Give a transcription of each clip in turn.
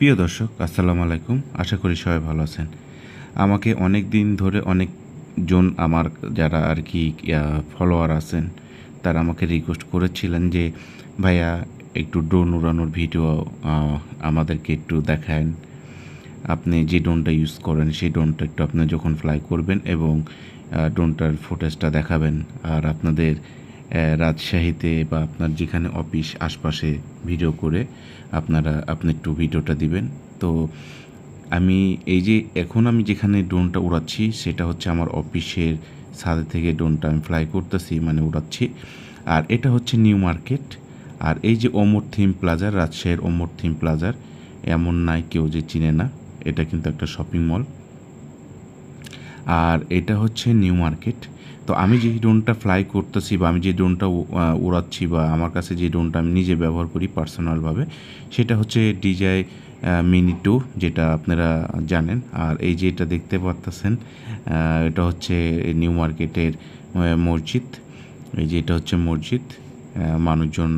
প্রিয় দর্শক, আসসালামু আলাইকুম। আশা করি সবাই ভালো আছেন। আমাকে অনেক দিন ধরে অনেকজন আমার যারা আর কি ফলোয়ার আছেন, তারা আমাকে রিকোয়েস্ট করেছিলেন যে, ভাইয়া, একটু ড্রোন উড়ানোর ভিডিও আমাদেরকে একটু দেখান। আপনি যে ড্রোনটা ইউজ করেন, সেই ড্রোনটা একটু আপনি যখন ফ্লাই করবেন এবং ড্রোনটার ফুটেজটা দেখাবেন, আর আপনাদের রাজশাহীতে বা আপনার যেখানে অফিস আশপাশে ভিডিও করে আপনারা, আপনি একটু ভিডিওটা দিবেন। তো আমি এই যে এখন আমি যেখানে ড্রোনটা উড়াচ্ছি, সেটা হচ্ছে আমার অফিসের ছাদে থেকে ড্রোনটা আমি ফ্লাই করতেছি মানে উড়াচ্ছি। আর এটা হচ্ছে নিউ মার্কেট আর এই যে অমর থিম প্লাজার রাজশাহীর অমর থিম প্লাজার এমন নাই কেউ যে চিনে না। এটা কিন্তু একটা শপিং মল আর এটা হচ্ছে নিউ মার্কেট। তো আমি যে ড্রোনটা ফ্লাই করতেছি বা আমি যে ড্রোনটা উড়াচ্ছি বা আমার কাছে যে ড্রোনটা আমি নিজে ব্যবহার করি পার্সোনালভাবে সেটা হচ্ছে ডিজাই মিনি টু যেটা আপনারা জানেন। আর এই যে এটা দেখতে পারতেছেন এটা হচ্ছে নিউ মার্কেটের মসজিদ। এই যে এটা হচ্ছে মসজিদ মানুষজন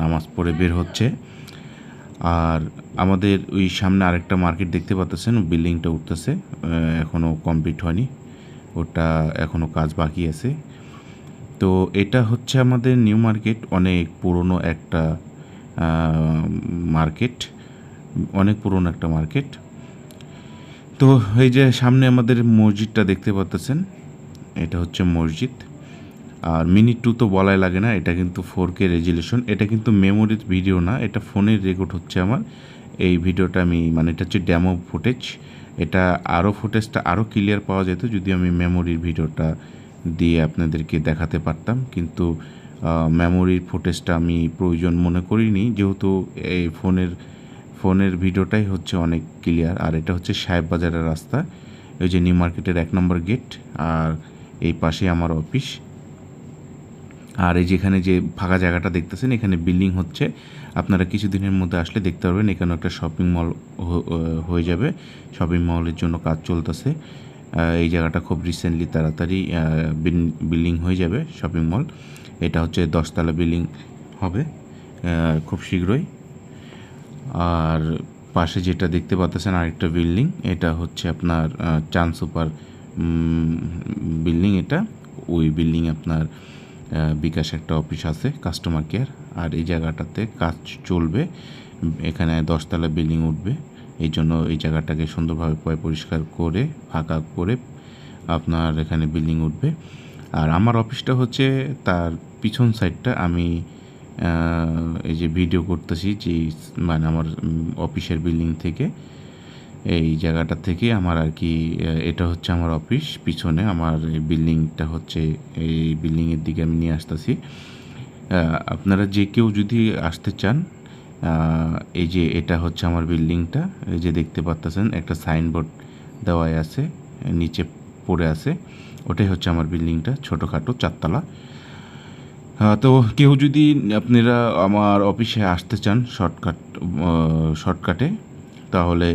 নামাজ পড়ে বের হচ্ছে। আর আমাদের ওই সামনে আরেকটা মার্কেট দেখতে পাচ্ছেন বিল্ডিংটা উঠতেছে এখনও কমপ্লিট হয়নি, ওটা এখনও কাজ বাকি আছে। তো এটা হচ্ছে আমাদের নিউ মার্কেট, অনেক পুরনো একটা মার্কেট, অনেক পুরনো একটা মার্কেট। তো এই যে সামনে আমাদের মসজিদটা দেখতে পাচ্ছেন এটা হচ্ছে মসজিদ। আর মিনিট টু তো বলাই লাগে না, এটা কিন্তু ফোর কে রেজুলেশন এটা কিন্তু মেমোরির ভিডিও না, এটা ফোনের রেকর্ড হচ্ছে আমার। এই ভিডিওটা আমি মানে এটা হচ্ছে ড্যামো ফুটেজ এটা আরও ফুটেজটা আরও ক্লিয়ার পাওয়া যেত যদি আমি মেমোরির ভিডিওটা দিয়ে আপনাদেরকে দেখাতে পারতাম। কিন্তু মেমোরির ফুটেজটা আমি প্রয়োজন মনে করিনি, যেহেতু এই ফোনের ফোনের ভিডিওটাই হচ্ছে অনেক ক্লিয়ার আর এটা হচ্ছে সাহেব বাজারের রাস্তা ওই যে নিউ মার্কেটের এক নম্বর গেট আর এই পাশে আমার অফিস আর এই যেখানে যে ফাঁকা জায়গাটা দেখতেছেন, এখানে বিল্ডিং হচ্ছে। আপনারা কিছুদিনের মধ্যে আসলে দেখতে পারবেন এখানে একটা শপিং মল হয়ে যাবে। শপিং মলের জন্য কাজ চলতেছে। এই জায়গাটা খুব রিসেন্টলি তাড়াতাড়ি বিল্ডিং হয়ে যাবে, শপিং মল। এটা হচ্ছে দশতলা বিল্ডিং হবে খুব শীঘ্রই। আর পাশে যেটা দেখতে পাচ্ছেন আরেকটা বিল্ডিং, এটা হচ্ছে আপনার চাঁদ সুপার বিল্ডিং এটা। ওই বিল্ডিং আপনার বিকাশ একটা অফিস আছে কাস্টমার কেয়ার আর এই জায়গাটাতে কাজ চলবে। এখানে দশতলা বিল্ডিং উঠবে। এই জন্য এই জায়গাটাকে সুন্দরভাবে পরিষ্কার করে, ফাঁকা করে আপনার এখানে বিল্ডিং উঠবে। আর আমার অফিসটা হচ্ছে তার পিছন সাইডটা। আমি এই যে ভিডিও করতেছি যে মানে আমার অফিসের বিল্ডিং থেকে। এই জায়গাটা থেকে আমার আর কি এটা হচ্ছে আমার অফিস। পিছনে আমার বিল্ডিংটা হচ্ছে, এই বিল্ডিংয়ের দিকে আমি নিয়ে আসতেছি। আপনারা যে কেউ যদি আসতে চান এই যে এটা হচ্ছে আমার বিল্ডিংটা, এই যে দেখতে পাচ্তেছেন একটা সাইনবোর্ড দেওয়াই আছে, নিচে পড়ে আছে। ওটাই হচ্ছে আমার বিল্ডিংটা, ছোটোখাটো চারতলা। তো কেউ যদি আপনারা আমার অফিসে আসতে চান শর্টকাট শর্টকাটে, তাহলে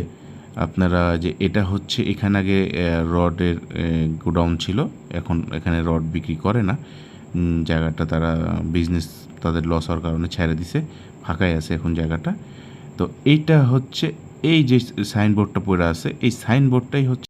আপনারা যে এটা হচ্ছে, এখানে আগে রডের গোডাউন ছিল। এখন এখানে রড বিক্রি করে না। জায়গাটা তারা বিজনেস তাদের লস হওয়ার কারণে ছেড়ে দিছে। ফাঁকাই আছে এখন জায়গাটা। তো এইটা হচ্ছে, এই যে সাইনবোর্ডটা পড়ে আছে, এই সাইনবোর্ডটাই হচ্ছে